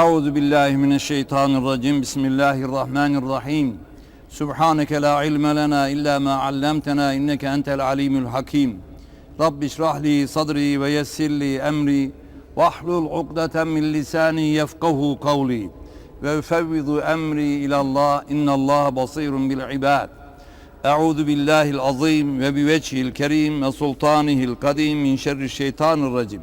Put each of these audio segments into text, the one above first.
Euzu billahi mineşşeytanirracim. Bismillahirrahmanirrahim. Subhaneke la ilme lena illa ma allamtena inneke entel alimul hakim. Rabbi şrah li sadri ve yessir li emri vahlul ukdeten min lisani yefkahu kavli ve üfevvidu emri ilallah innallaha basirun bil ibad. Euzu billahil azim ve bi vecihil kerim ve sultanihil kadim min şerri şeytanirracim.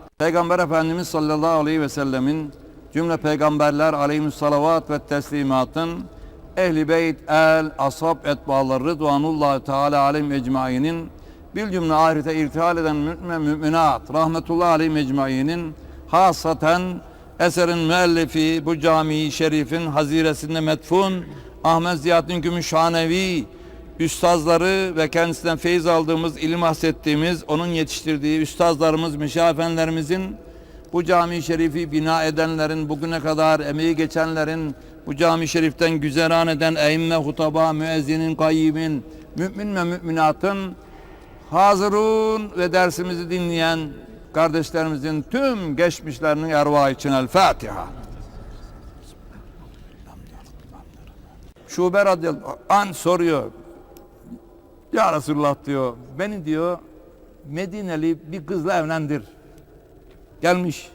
Peygamber Efendimiz sallallahu aleyhi ve sellemin cümle peygamberler aleyhissalavat ve teslimatın ehli beyt, el, ashab etbaları rıdvanullah teala aleyhim ecmainin bir cümle ahirete irtihal eden mümin müminat rahmetullahi aleyhim ecmainin hasaten eserin müellifi bu cami-i şerifin haziresinde metfun Ahmet Ziyaddin Gümüşhanevi üstazları ve kendisinden feyiz aldığımız, ilim hassettiğimiz, onun yetiştirdiği üstazlarımız, müşafenlerimizin, bu cami-i şerifi bina edenlerin, bugüne kadar emeği geçenlerin, bu cami-i şeriften güzeran eden eimme, hutaba, müezzinin, kayyimin, mümin ve müminatın, hazırun ve dersimizi dinleyen kardeşlerimizin tüm geçmişlerinin ervahı için El Fatiha. Şube radıyallahu an soruyor. Ya Resulullah diyor, beni diyor Medineli bir kızla evlendir. Gelmiş,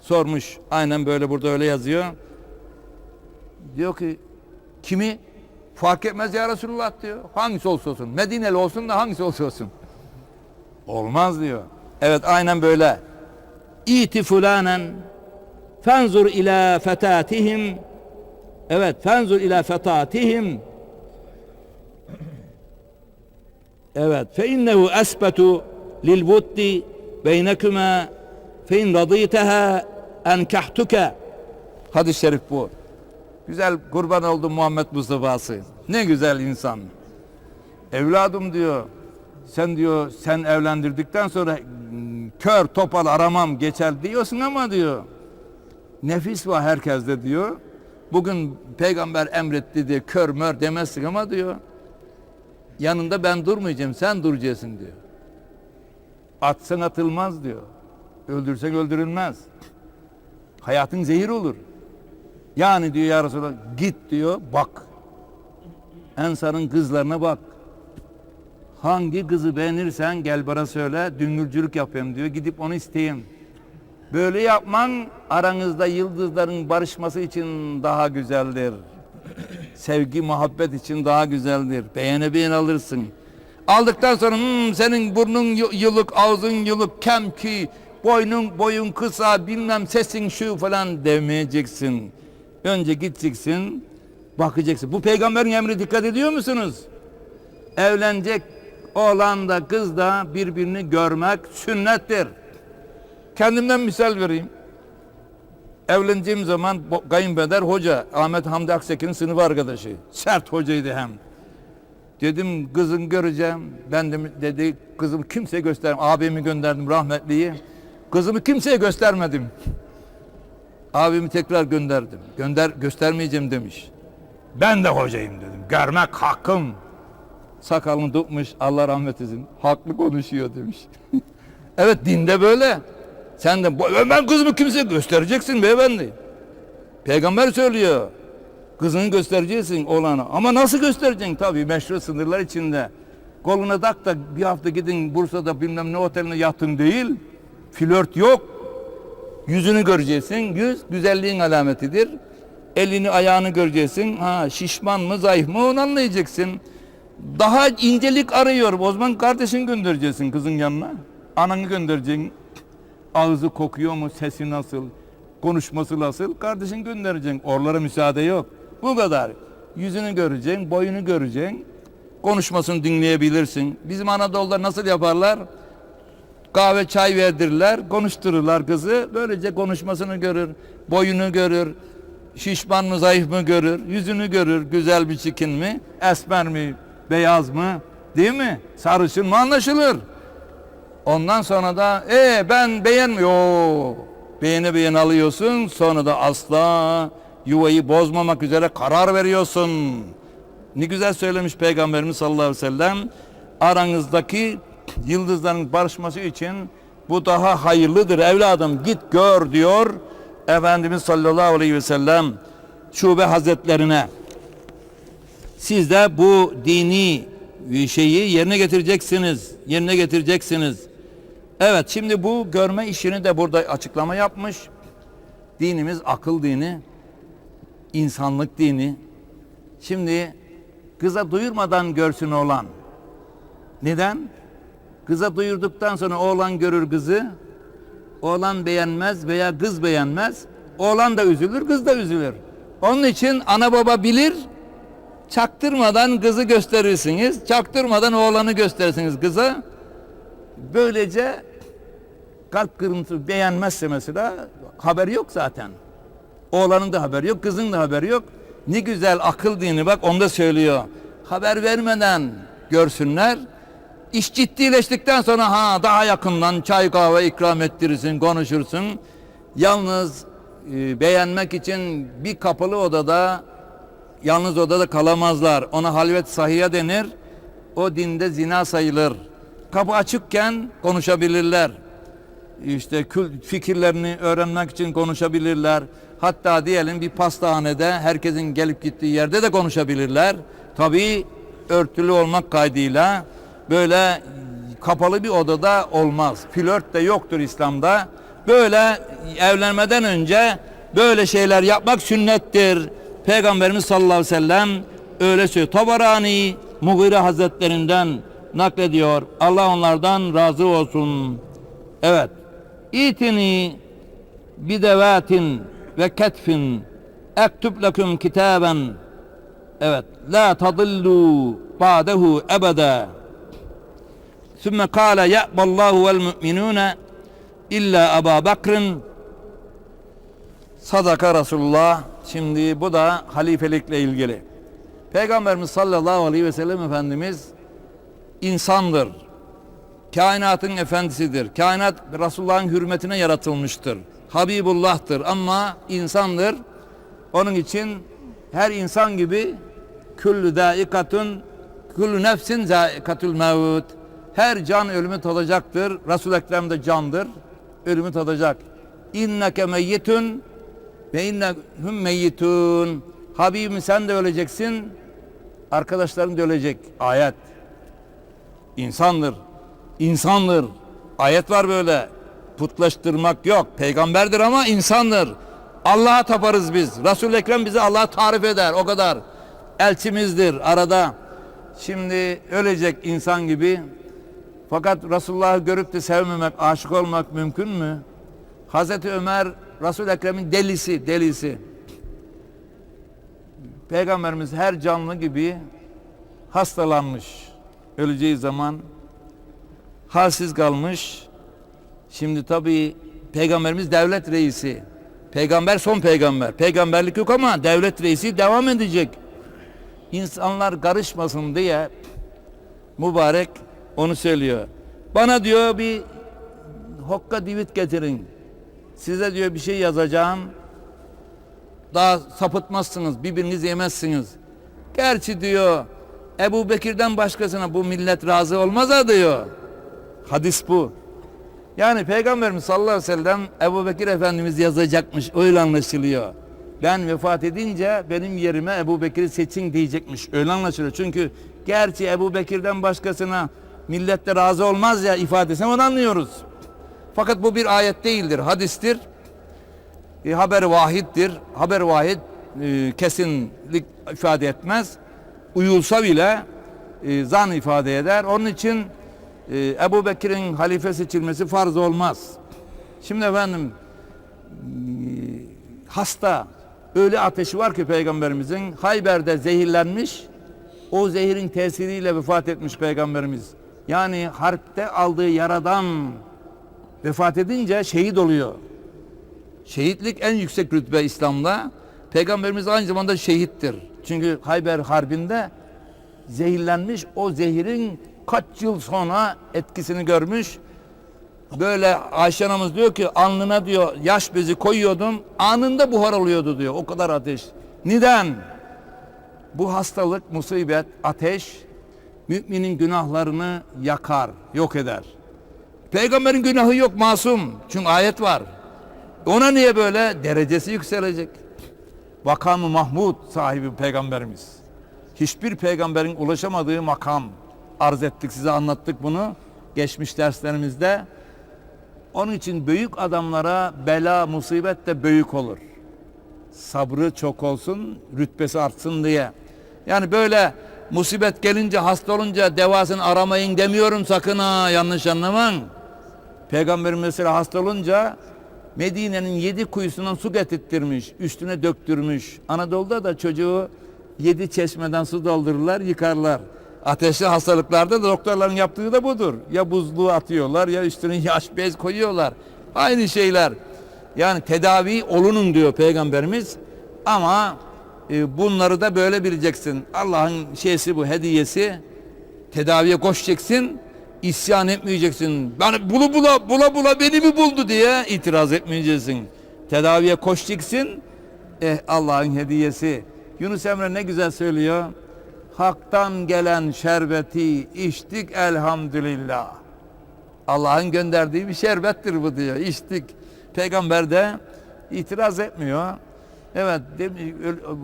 sormuş. Aynen böyle burada öyle yazıyor. Diyor ki, kimi? Fark etmez ya Resulullah diyor. Hangisi olsa olsun. Medineli olsun da hangisi olsa olsun. Olmaz diyor. Evet aynen böyle. İti fulanen fenzur ila fetatihim Evet fenzur ila fetatihim Evet. Fe innehu esbetu lil vuddi beynekuma fe in radîteha enkahtuke. Hadis-i şerif bu. Güzel kurban oldu Muhammed Mustafa'sı. Ne güzel insan. Evladım diyor. Sen diyor sen evlendirdikten sonra hmm, kör topal aramam geçer diyorsun ama diyor. Nefis var herkeste diyor. Bugün peygamber emretti diye kör mör demezsin ama diyor yanında ben durmayacağım sen duracaksın diyor. Atsan atılmaz diyor. Öldürsen öldürülmez. Hayatın zehir olur. Yani diyor ya Resulallah git diyor bak. Ensar'ın kızlarına bak. Hangi kızı beğenirsen gel bana söyle düngürcülük yapayım diyor. Gidip onu isteyeyim. Böyle yapman aranızda yıldızların barışması için daha güzeldir sevgi, muhabbet için daha güzeldir. Beğene beğen alırsın. Aldıktan sonra hmm, senin burnun yılık, ağzın yılık, kem ki, boynun boyun kısa, bilmem sesin şu falan demeyeceksin. Önce gideceksin, bakacaksın. Bu peygamberin emri dikkat ediyor musunuz? Evlenecek oğlan da kız da birbirini görmek sünnettir. Kendimden misal vereyim. Evleneceğim zaman kayınpeder hoca Ahmet Hamdi Aksekin'in sınıf arkadaşı. Sert hocaydı hem. Dedim kızın göreceğim. Ben de dedi kızımı kimseye göstermem. Abimi gönderdim rahmetliyi. Kızımı kimseye göstermedim. Abimi tekrar gönderdim. Gönder göstermeyeceğim demiş. Ben de hocayım dedim. Görmek hakkım. Sakalını tutmuş. Allah rahmet etsin. Haklı konuşuyor demiş. evet dinde böyle. Sen de ben kızımı kimseye göstereceksin beyefendi. Peygamber söylüyor. Kızını göstereceksin oğlanı. Ama nasıl göstereceksin? Tabii meşru sınırlar içinde. Koluna tak da bir hafta gidin Bursa'da bilmem ne oteline yatın değil. Flört yok. Yüzünü göreceksin. Yüz güzelliğin alametidir. Elini ayağını göreceksin. Ha şişman mı zayıf mı onu anlayacaksın. Daha incelik arıyor. O zaman kardeşin göndereceksin kızın yanına. Ananı göndereceksin. Ağzı kokuyor mu? Sesi nasıl? Konuşması nasıl? Kardeşin göndereceksin. Orlara müsaade yok. Bu kadar. Yüzünü göreceksin, boyunu göreceksin. Konuşmasını dinleyebilirsin. Bizim Anadolu'da nasıl yaparlar? Kahve çay verdirirler, konuştururlar kızı. Böylece konuşmasını görür, boyunu görür, şişman mı zayıf mı görür, yüzünü görür, güzel mi çirkin mi, esmer mi, beyaz mı, değil mi? Sarışın mı anlaşılır. Ondan sonra da e ben beğenmiyor. Beğeni beğeni alıyorsun. Sonra da asla yuvayı bozmamak üzere karar veriyorsun. Ne güzel söylemiş Peygamberimiz sallallahu aleyhi ve sellem. Aranızdaki yıldızların barışması için bu daha hayırlıdır evladım git gör diyor. Efendimiz sallallahu aleyhi ve sellem şube hazretlerine. Siz de bu dini şeyi yerine getireceksiniz. Yerine getireceksiniz. Evet şimdi bu görme işini de burada açıklama yapmış. Dinimiz akıl dini, insanlık dini. Şimdi kıza duyurmadan görsün oğlan. Neden? Kıza duyurduktan sonra oğlan görür kızı. Oğlan beğenmez veya kız beğenmez. Oğlan da üzülür, kız da üzülür. Onun için ana baba bilir, çaktırmadan kızı gösterirsiniz. Çaktırmadan oğlanı gösterirsiniz kıza. Böylece kalp kırıntısı beğenmezse mesela haber yok zaten. Oğlanın da haberi yok, kızın da haberi yok. Ne güzel akıl dini bak onda söylüyor. Haber vermeden görsünler. İş ciddileştikten sonra ha daha yakından çay kahve ikram ettirirsin, konuşursun. Yalnız e, beğenmek için bir kapalı odada yalnız odada kalamazlar. Ona halvet sahiye denir. O dinde zina sayılır. Kapı açıkken konuşabilirler. İşte fikirlerini öğrenmek için konuşabilirler. Hatta diyelim bir pastahanede herkesin gelip gittiği yerde de konuşabilirler. Tabii örtülü olmak kaydıyla böyle kapalı bir odada olmaz. Flört de yoktur İslam'da. Böyle evlenmeden önce böyle şeyler yapmak sünnettir. Peygamberimiz sallallahu aleyhi ve sellem öyle söylüyor. Tabarani Mughire Hazretlerinden naklediyor. Allah onlardan razı olsun. Evet. İtini bidevatin ve ketfin ektub leküm kitaben. Evet la tadillu ba'dehu ebede. Sümme kâle ye'ballahu vel mü'minûne illa Aba Bakr'ın sadaka Resulullah şimdi bu da halifelikle ilgili. Peygamberimiz sallallahu aleyhi ve sellem Efendimiz insandır. Kainatın efendisidir. Kainat Resulullah'ın hürmetine yaratılmıştır. Habibullah'tır ama insandır. Onun için her insan gibi küllü daikatun küllü nefsin zaikatul mevut. Her can ölümü tadacaktır. Resul Ekrem de candır. Ölümü tadacak. İnneke meyyitun ve innehum meyyitun. Habibim sen de öleceksin. Arkadaşların da ölecek. Ayet. İnsandır. İnsandır. Ayet var böyle. Putlaştırmak yok. Peygamberdir ama insandır. Allah'a taparız biz. Resul-i Ekrem bizi Allah'a tarif eder. O kadar. Elçimizdir arada. Şimdi ölecek insan gibi. Fakat Resulullah'ı görüp de sevmemek, aşık olmak mümkün mü? Hazreti Ömer Resul-i Ekrem'in delisi, delisi. Peygamberimiz her canlı gibi hastalanmış. Öleceği zaman halsiz kalmış. Şimdi tabii peygamberimiz devlet reisi. Peygamber son peygamber. Peygamberlik yok ama devlet reisi devam edecek. İnsanlar karışmasın diye mübarek onu söylüyor. Bana diyor bir hokka divit getirin. Size diyor bir şey yazacağım. Daha sapıtmazsınız, birbirinizi yemezsiniz. Gerçi diyor Ebu Bekir'den başkasına bu millet razı olmaz diyor. Hadis bu. Yani Peygamberimiz sallallahu aleyhi ve sellem Ebu Bekir Efendimiz yazacakmış. Öyle anlaşılıyor. Ben vefat edince benim yerime Ebu Bekir'i seçin diyecekmiş. Öyle anlaşılıyor. Çünkü gerçi Ebu Bekir'den başkasına millet de razı olmaz ya ifadesini onu anlıyoruz. Fakat bu bir ayet değildir, hadistir. E, haber vahiddir. Haber vahid e, kesinlik ifade etmez. Uyulsa bile e, zan ifade eder. Onun için e, Ebu Bekir'in halife seçilmesi farz olmaz. Şimdi efendim e, hasta öyle ateşi var ki peygamberimizin Hayber'de zehirlenmiş o zehirin tesiriyle vefat etmiş peygamberimiz. Yani harpte aldığı yaradan vefat edince şehit oluyor. Şehitlik en yüksek rütbe İslam'da. Peygamberimiz aynı zamanda şehittir. Çünkü Hayber Harbi'nde zehirlenmiş. O zehirin kaç yıl sonra etkisini görmüş. Böyle Ayşe anamız diyor ki alnına diyor yaş bezi koyuyordum. Anında buhar oluyordu diyor. O kadar ateş. Neden? Bu hastalık, musibet, ateş müminin günahlarını yakar, yok eder. Peygamberin günahı yok masum. Çünkü ayet var. Ona niye böyle? Derecesi yükselecek. Vakamı Mahmud sahibi peygamberimiz. Hiçbir peygamberin ulaşamadığı makam arz ettik size anlattık bunu geçmiş derslerimizde. Onun için büyük adamlara bela musibet de büyük olur. Sabrı çok olsun, rütbesi artsın diye. Yani böyle musibet gelince, hasta olunca devasını aramayın demiyorum sakın ha yanlış anlamayın. Peygamber mesela hasta olunca Medine'nin yedi kuyusundan su getirttirmiş, üstüne döktürmüş. Anadolu'da da çocuğu yedi çeşmeden su doldururlar, yıkarlar. Ateşli hastalıklarda da doktorların yaptığı da budur. Ya buzluğu atıyorlar ya üstüne yaş bez koyuyorlar. Aynı şeyler. Yani tedavi olunun diyor Peygamberimiz. Ama e, bunları da böyle bileceksin. Allah'ın şeysi bu, hediyesi. Tedaviye koşacaksın isyan etmeyeceksin. Ben bulu bula bula bula beni mi buldu diye itiraz etmeyeceksin. Tedaviye koşacaksın. Eh Allah'ın hediyesi. Yunus Emre ne güzel söylüyor. Hak'tan gelen şerbeti içtik elhamdülillah. Allah'ın gönderdiği bir şerbettir bu diyor. İçtik. Peygamber de itiraz etmiyor. Evet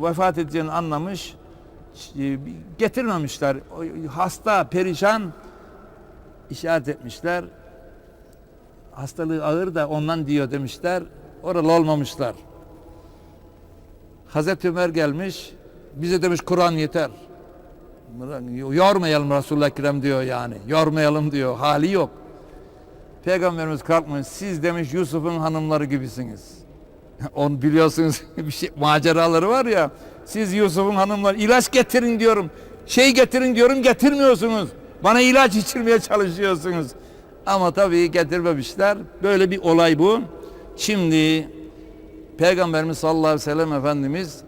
vefat edeceğini anlamış. Ş- Getirmemişler. Hasta, perişan işaret etmişler. Hastalığı ağır da ondan diyor demişler. Oralı olmamışlar. Hazreti Ömer gelmiş. Bize demiş Kur'an yeter. Yormayalım Resulullah Ekrem diyor yani. Yormayalım diyor. Hali yok. Peygamberimiz kalkmış. Siz demiş Yusuf'un hanımları gibisiniz. Onu biliyorsunuz bir şey maceraları var ya. Siz Yusuf'un hanımları ilaç getirin diyorum. Şey getirin diyorum getirmiyorsunuz. Bana ilaç içirmeye çalışıyorsunuz. Ama tabii getirmemişler. Böyle bir olay bu. Şimdi Peygamberimiz sallallahu aleyhi ve sellem Efendimiz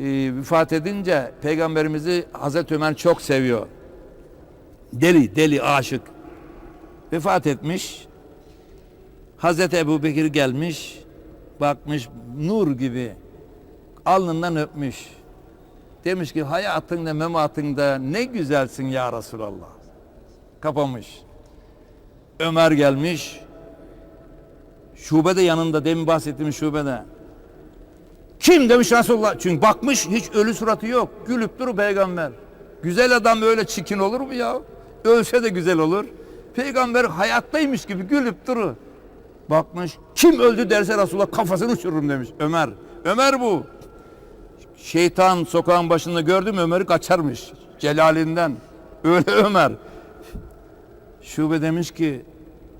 e, edince Peygamberimizi Hazreti Ömer çok seviyor. Deli, deli, aşık. Vefat etmiş. Hazreti Ebu Bekir gelmiş. Bakmış nur gibi. Alnından öpmüş. Demiş ki hayatında mematında ne güzelsin ya Resulallah. Kapamış. Ömer gelmiş. Şubede yanında demin bahsettiğim şubede. Kim demiş Resulullah. Çünkü bakmış hiç ölü suratı yok. Gülüp duru peygamber. Güzel adam öyle çikin olur mu ya? Ölse de güzel olur. Peygamber hayattaymış gibi gülüp duru. Bakmış kim öldü derse Resulullah kafasını uçururum demiş. Ömer. Ömer bu. Şeytan sokağın başında gördü mü Ömer'i kaçarmış. Celalinden. Öyle Ömer. Şube demiş ki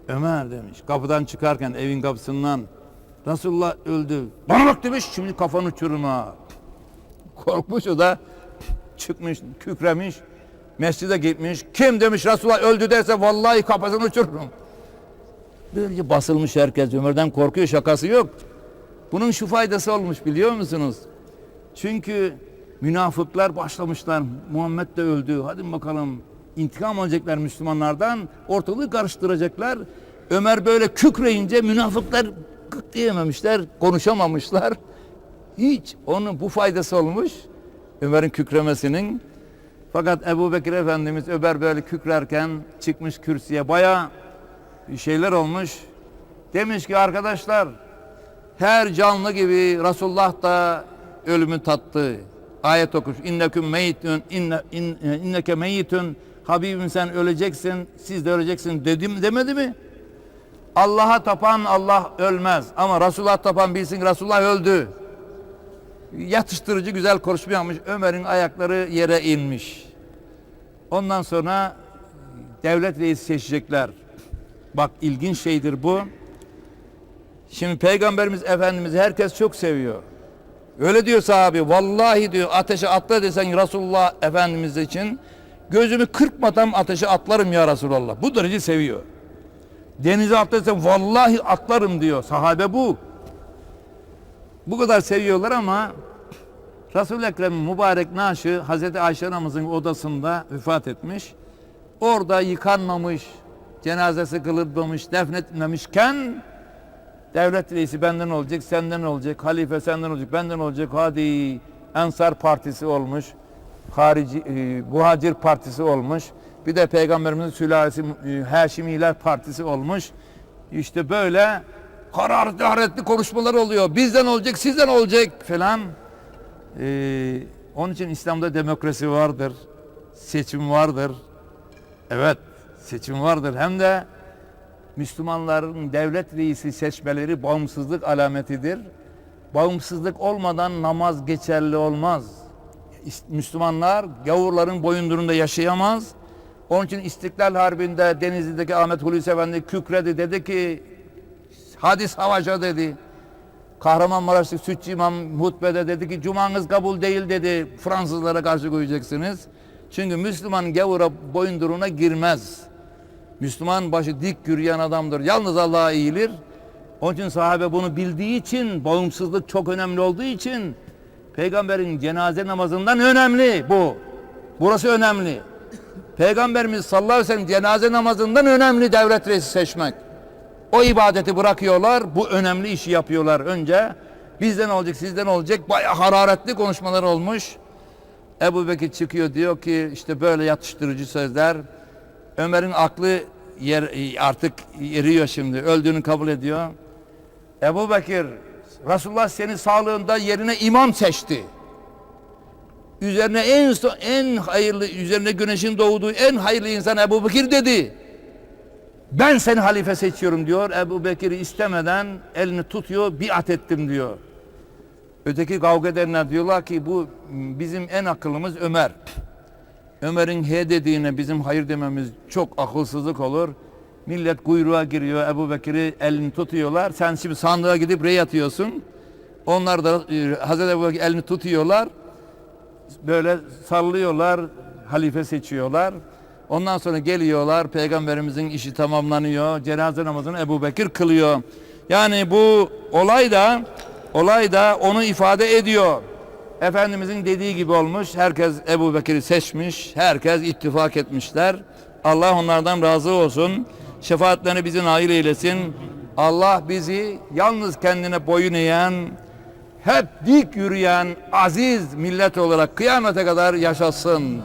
Ömer demiş kapıdan çıkarken evin kapısından Resulullah öldü. Bana bak demiş şimdi kafanı ha. Korkmuş o da çıkmış kükremiş. Mescide gitmiş. Kim demiş Resulullah öldü derse vallahi kafasını uçururum. Böylece basılmış herkes Ömer'den korkuyor şakası yok. Bunun şu faydası olmuş biliyor musunuz? Çünkü münafıklar başlamışlar. Muhammed de öldü. Hadi bakalım intikam alacaklar Müslümanlardan. Ortalığı karıştıracaklar. Ömer böyle kükreyince münafıklar gık diyememişler. Konuşamamışlar. Hiç onun bu faydası olmuş. Ömer'in kükremesinin. Fakat Ebu Bekir Efendimiz Ömer böyle kükrerken çıkmış kürsüye baya şeyler olmuş. Demiş ki arkadaşlar her canlı gibi Resulullah da ölümü tattı. Ayet okuş. İnneküm meyitün inne, in, inneke meyitün Habibim sen öleceksin, siz de öleceksin dedim demedi mi? Allah'a tapan Allah ölmez ama Resulullah tapan bilsin Resulullah öldü. Yatıştırıcı güzel konuşma. Ömer'in ayakları yere inmiş. Ondan sonra devlet reisi seçecekler. Bak ilginç şeydir bu. Şimdi Peygamberimiz Efendimiz herkes çok seviyor. Öyle diyor sahabi. Vallahi diyor ateşe atla desen Resulullah Efendimiz için gözümü kırpmadan ateşe atlarım ya Resulallah. Bu derece seviyor. Denize atlasam vallahi atlarım diyor. Sahabe bu. Bu kadar seviyorlar ama Resul-i Ekrem'in mübarek naaşı Hazreti Ayşe anamızın odasında vefat etmiş. Orada yıkanmamış, cenazesi kılınmamış, defnetmemişken devlet reisi benden olacak, senden olacak, halife senden olacak, benden olacak. Hadi Ensar Partisi olmuş, harici, e, Muhacir Partisi olmuş. Bir de Peygamberimizin sülalesi e, Haşimiler Partisi olmuş. İşte böyle hararetli hararetli konuşmalar oluyor. Bizden olacak, sizden olacak falan. Ee, onun için İslam'da demokrasi vardır, seçim vardır. Evet, seçim vardır. Hem de Müslümanların devlet reisi seçmeleri bağımsızlık alametidir. Bağımsızlık olmadan namaz geçerli olmaz. Müslümanlar gavurların boyundurunda yaşayamaz. Onun için İstiklal Harbi'nde Denizli'deki Ahmet Hulusi Efendi kükredi dedi ki hadi savaşa dedi. Kahramanmaraş'taki Sütçü İmam hutbede dedi ki cumanız kabul değil dedi. Fransızlara karşı koyacaksınız. Çünkü Müslüman gavura boyunduruğuna girmez. Müslüman başı dik yürüyen adamdır. Yalnız Allah'a eğilir. Onun için sahabe bunu bildiği için, bağımsızlık çok önemli olduğu için peygamberin cenaze namazından önemli bu. Burası önemli. Peygamberimiz sallallahu aleyhi ve sellem cenaze namazından önemli devlet reisi seçmek. O ibadeti bırakıyorlar, bu önemli işi yapıyorlar önce. Bizden olacak, sizden olacak. Bayağı hararetli konuşmalar olmuş. Ebu Bekir çıkıyor diyor ki işte böyle yatıştırıcı sözler. Ömer'in aklı yer, artık eriyor şimdi. Öldüğünü kabul ediyor. Ebu Bekir, Resulullah seni sağlığında yerine imam seçti. Üzerine en son, en hayırlı, üzerine güneşin doğduğu en hayırlı insan Ebu Bekir dedi. Ben seni halife seçiyorum diyor. Ebu Bekir'i istemeden elini tutuyor, biat ettim diyor. Öteki kavga edenler diyorlar ki bu bizim en akıllımız Ömer. Ömer'in he dediğine bizim hayır dememiz çok akılsızlık olur. Millet kuyruğa giriyor, Ebu Bekir'i elini tutuyorlar. Sen şimdi sandığa gidip rey atıyorsun. Onlar da e, Hazreti Ebu Bekir elini tutuyorlar. Böyle sallıyorlar, halife seçiyorlar. Ondan sonra geliyorlar, peygamberimizin işi tamamlanıyor. Cenaze namazını Ebu Bekir kılıyor. Yani bu olay da olay da onu ifade ediyor. Efendimizin dediği gibi olmuş. Herkes Ebu Bekir'i seçmiş. Herkes ittifak etmişler. Allah onlardan razı olsun. Şefaatlerini bizi nail eylesin. Allah bizi yalnız kendine boyun eğen, hep dik yürüyen aziz millet olarak kıyamete kadar yaşasın.